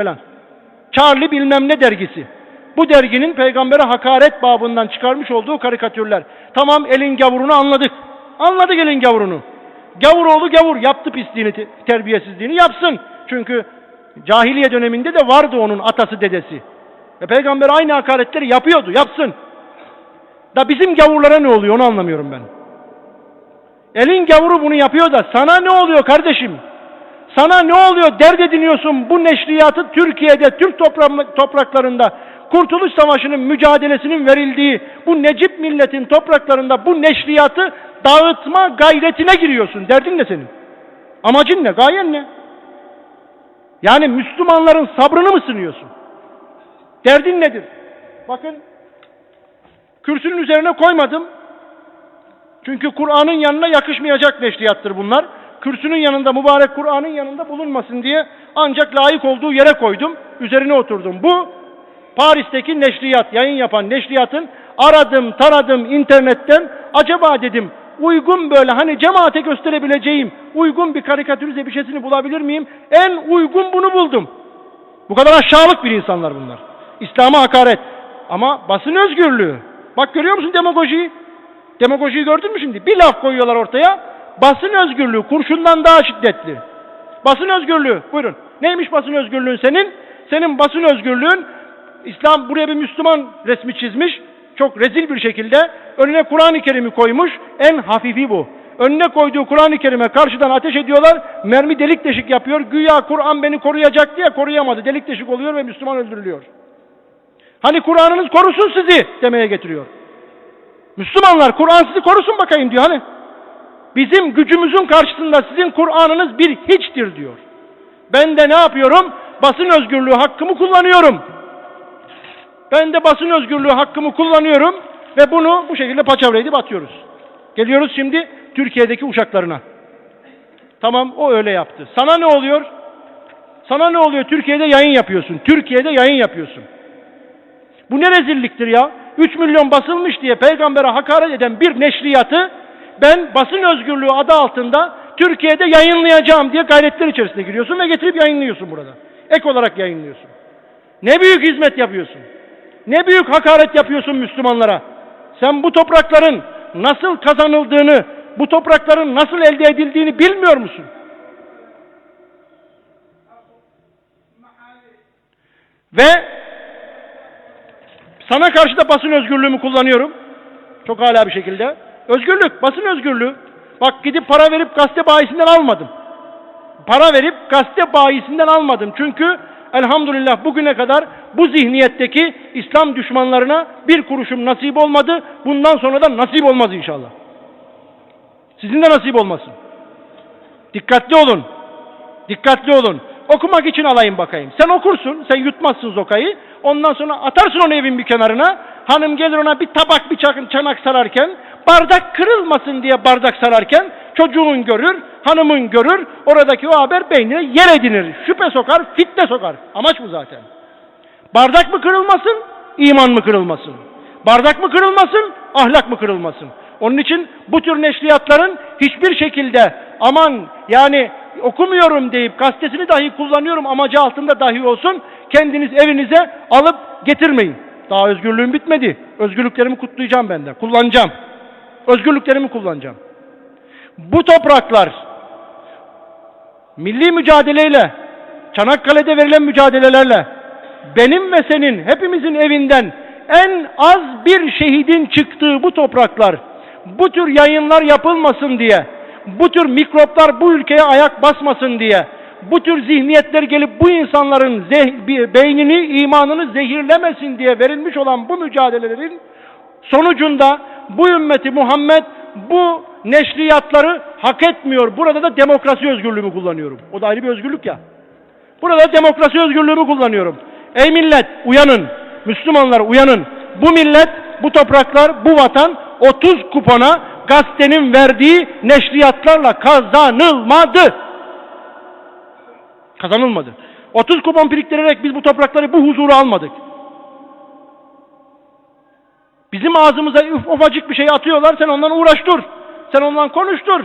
falan. Charlie bilmem ne dergisi. Bu derginin peygambere hakaret babından çıkarmış olduğu karikatürler. Tamam elin gavurunu anladık. Anladık elin gavurunu. Gavur oğlu gavur yaptı pisliğini, te- terbiyesizliğini yapsın. Çünkü cahiliye döneminde de vardı onun atası dedesi. Ve peygamber aynı hakaretleri yapıyordu, yapsın. Da bizim gavurlara ne oluyor onu anlamıyorum ben. Elin gavuru bunu yapıyor da sana ne oluyor kardeşim? Sana ne oluyor dert ediniyorsun bu neşriyatı Türkiye'de, Türk topra- topraklarında Kurtuluş Savaşı'nın mücadelesinin verildiği bu Necip milletin topraklarında bu neşriyatı dağıtma gayretine giriyorsun. Derdin ne senin? Amacın ne? Gayen ne? Yani Müslümanların sabrını mı sınıyorsun? Derdin nedir? Bakın kürsünün üzerine koymadım. Çünkü Kur'an'ın yanına yakışmayacak neşriyattır bunlar. Kürsünün yanında, mübarek Kur'an'ın yanında bulunmasın diye ancak layık olduğu yere koydum. Üzerine oturdum. Bu Paris'teki neşriyat, yayın yapan neşriyatın aradım, taradım internetten. Acaba dedim uygun böyle hani cemaate gösterebileceğim uygun bir karikatürize bir şeysini bulabilir miyim? En uygun bunu buldum. Bu kadar aşağılık bir insanlar bunlar. İslam'a hakaret. Ama basın özgürlüğü. Bak görüyor musun demagojiyi? Demagojiyi gördün mü şimdi? Bir laf koyuyorlar ortaya. Basın özgürlüğü kurşundan daha şiddetli. Basın özgürlüğü. Buyurun. Neymiş basın özgürlüğün senin? Senin basın özgürlüğün İslam buraya bir Müslüman resmi çizmiş. Çok rezil bir şekilde. Önüne Kur'an-ı Kerim'i koymuş. En hafifi bu. Önüne koyduğu Kur'an-ı Kerim'e karşıdan ateş ediyorlar. Mermi delik deşik yapıyor. Güya Kur'an beni koruyacak diye koruyamadı. Delik deşik oluyor ve Müslüman öldürülüyor. Hani Kur'an'ınız korusun sizi demeye getiriyor. Müslümanlar Kur'an sizi korusun bakayım diyor hani. Bizim gücümüzün karşısında sizin Kur'an'ınız bir hiçtir diyor. Ben de ne yapıyorum? Basın özgürlüğü hakkımı kullanıyorum. Ben de basın özgürlüğü hakkımı kullanıyorum ve bunu bu şekilde paçavra edip atıyoruz. Geliyoruz şimdi Türkiye'deki uçaklarına. Tamam o öyle yaptı. Sana ne oluyor? Sana ne oluyor? Türkiye'de yayın yapıyorsun. Türkiye'de yayın yapıyorsun. Bu ne rezilliktir ya? 3 milyon basılmış diye peygambere hakaret eden bir neşriyatı ben basın özgürlüğü adı altında Türkiye'de yayınlayacağım diye gayretler içerisine giriyorsun ve getirip yayınlıyorsun burada. Ek olarak yayınlıyorsun. Ne büyük hizmet yapıyorsun. Ne büyük hakaret yapıyorsun Müslümanlara. Sen bu toprakların nasıl kazanıldığını, bu toprakların nasıl elde edildiğini bilmiyor musun? Ve sana karşı da basın özgürlüğümü kullanıyorum. Çok hala bir şekilde. Özgürlük, basın özgürlüğü. Bak gidip para verip gazete bayisinden almadım. Para verip gazete bayisinden almadım. Çünkü elhamdülillah bugüne kadar bu zihniyetteki İslam düşmanlarına bir kuruşum nasip olmadı. Bundan sonra da nasip olmaz inşallah. Sizin de nasip olmasın. Dikkatli olun. Dikkatli olun. Okumak için alayım bakayım. Sen okursun, sen yutmazsın zokayı. Ondan sonra atarsın onu evin bir kenarına. Hanım gelir ona bir tabak bir çanak sararken, bardak kırılmasın diye bardak sararken çocuğun görür, hanımın görür. Oradaki o haber beynine yer edinir. Şüphe sokar, fitne sokar. Amaç bu zaten. Bardak mı kırılmasın, iman mı kırılmasın? Bardak mı kırılmasın, ahlak mı kırılmasın? Onun için bu tür neşriyatların hiçbir şekilde aman yani okumuyorum deyip gazetesini dahi kullanıyorum amacı altında dahi olsun kendiniz evinize alıp getirmeyin. Daha özgürlüğüm bitmedi. Özgürlüklerimi kutlayacağım ben de. Kullanacağım. Özgürlüklerimi kullanacağım. Bu topraklar milli mücadeleyle, Çanakkale'de verilen mücadelelerle, benim ve senin hepimizin evinden en az bir şehidin çıktığı bu topraklar, bu tür yayınlar yapılmasın diye, bu tür mikroplar bu ülkeye ayak basmasın diye, bu tür zihniyetler gelip bu insanların beynini, imanını zehirlemesin diye verilmiş olan bu mücadelelerin sonucunda bu ümmeti Muhammed bu neşriyatları hak etmiyor. Burada da demokrasi özgürlüğümü kullanıyorum. O da ayrı bir özgürlük ya. Burada demokrasi özgürlüğümü kullanıyorum. Ey millet uyanın. Müslümanlar uyanın. Bu millet, bu topraklar, bu vatan 30 kupona gazetenin verdiği neşriyatlarla kazanılmadı. Kazanılmadı. 30 kupon biriktirerek biz bu toprakları bu huzuru almadık. Bizim ağzımıza uf- ufacık bir şey atıyorlar sen ondan uğraş dur. Sen ondan konuş dur.